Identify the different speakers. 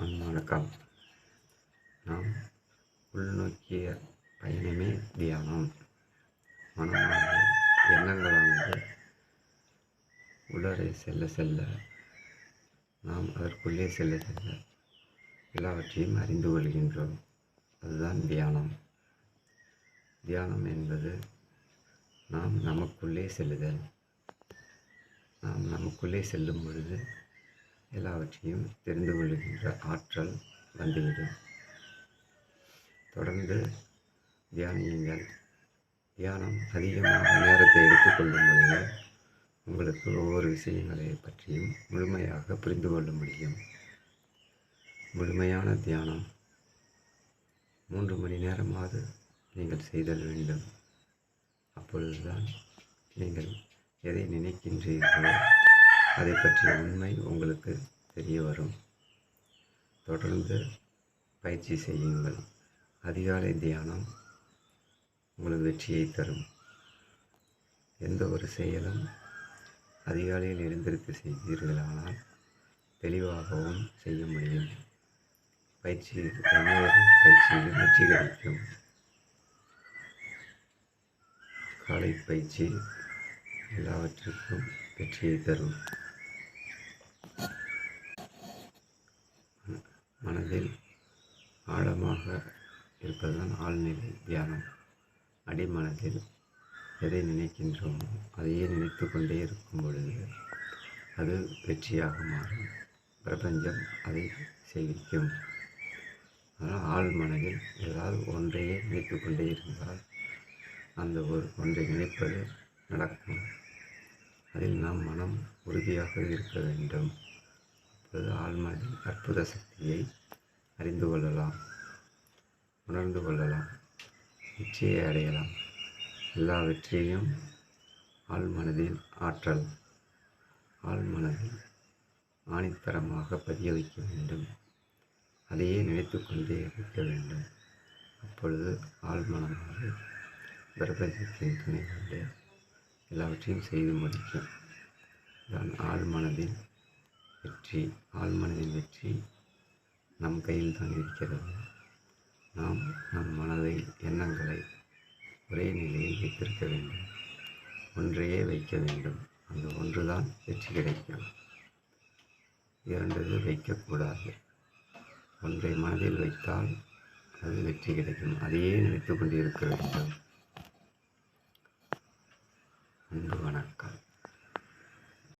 Speaker 1: வணக்கம் நாம் உள்நோக்கிய பயணமே தியானம். மனமானது எண்ணங்களானது உடலை செல்ல செல்ல நாம் அதற்குள்ளே செல்ல செல்ல எல்லாவற்றையும் அறிந்து கொள்கின்றோம். அதுதான் தியானம். தியானம் என்பது நாம் நமக்குள்ளே செல்லுதல். நாம் நமக்குள்ளே செல்லும் பொழுது எல்லாவற்றையும் தெரிந்து கொள்கின்ற ஆற்றல் வந்துவிடும். தொடர்ந்து தியானியுங்கள். தியானம் அதிகமாக நேரத்தை எடுத்துக்கொள்ளும் பொழுது உங்களுக்கு ஒவ்வொரு விஷயங்களை பற்றியும் முழுமையாக புரிந்து கொள்ள முடியும். முழுமையான தியானம் மூன்று மணி நேரமாவது நீங்கள் செய்தல் வேண்டும். அப்பொழுதுதான் நீங்கள் எதை நினைக்கின்றீர்களோ அதை பற்றிய உண்மை உங்களுக்கு தெரிய வரும். தொடர்ந்து பயிற்சி செய்யுங்கள். அதிகாலை தியானம் உங்களுக்கு வெற்றியை தரும். எந்த ஒரு செயலும் அதிகாலையில் எழுந்திருத்து செய்தீர்களானால் தெளிவாகவும் செய்ய முடியும். பயிற்சி ஒவ்வொரு பயிற்சியில் வெற்றி கிடைக்கும். காலை பயிற்சி எல்லாவற்றிற்கும் வெற்றியை தரும். மனதில் ஆழமாக இருப்பதுதான் ஆழ்நிலை தியானம். அடிமனதில் எதை நினைக்கின்றோமோ அதையே நினைத்து கொண்டே இருக்கும் பொழுது அது வெற்றியாக மாறும். பிரபஞ்சம் அதை செய்விக்கும். ஆனால் ஆழ் மனதில் ஏதாவது ஒன்றையே நினைத்து கொண்டே இருந்தால் அந்த ஒரு ஒன்றை நினைப்பது நடக்கும். அதில் நாம் மனம் உறுதியாக இருக்க வேண்டும். அப்பொழுது ஆழ்மனதின் அற்புத சக்தியை அறிந்து கொள்ளலாம் உணர்ந்து கொள்ளலாம் வெற்றியை அடையலாம். எல்லா வெற்றியையும் ஆழ்மனதில் ஆற்றல் ஆழ்மனதில் ஆணித்தரமாக பதிய வைக்க வேண்டும். அதையே நினைத்து கொண்டே இருக்க வேண்டும். அப்பொழுது ஆழ்மனமாக பிரபஞ்சத்தின் துணை கொண்டு எல்லாவற்றையும் செய்து முடிக்கும். தான் ஆழ்மனதில் வெற்றி ஆழ்மனதின் வெற்றி நம் கையில் தான் இருக்கிறது. நாம் நம் மனதை எண்ணங்களை ஒரே நிலையில் வைத்திருக்க வேண்டும். ஒன்றையே வைக்க வேண்டும். அந்த ஒன்றுதான் வெற்றி கிடைக்கும். இரண்டது வைக்கக்கூடாது. ஒன்றை மனதில் வைத்தால் அது வெற்றி கிடைக்கும். அதையே நினைத்து கொண்டு இருக்க வேண்டும். அன்பு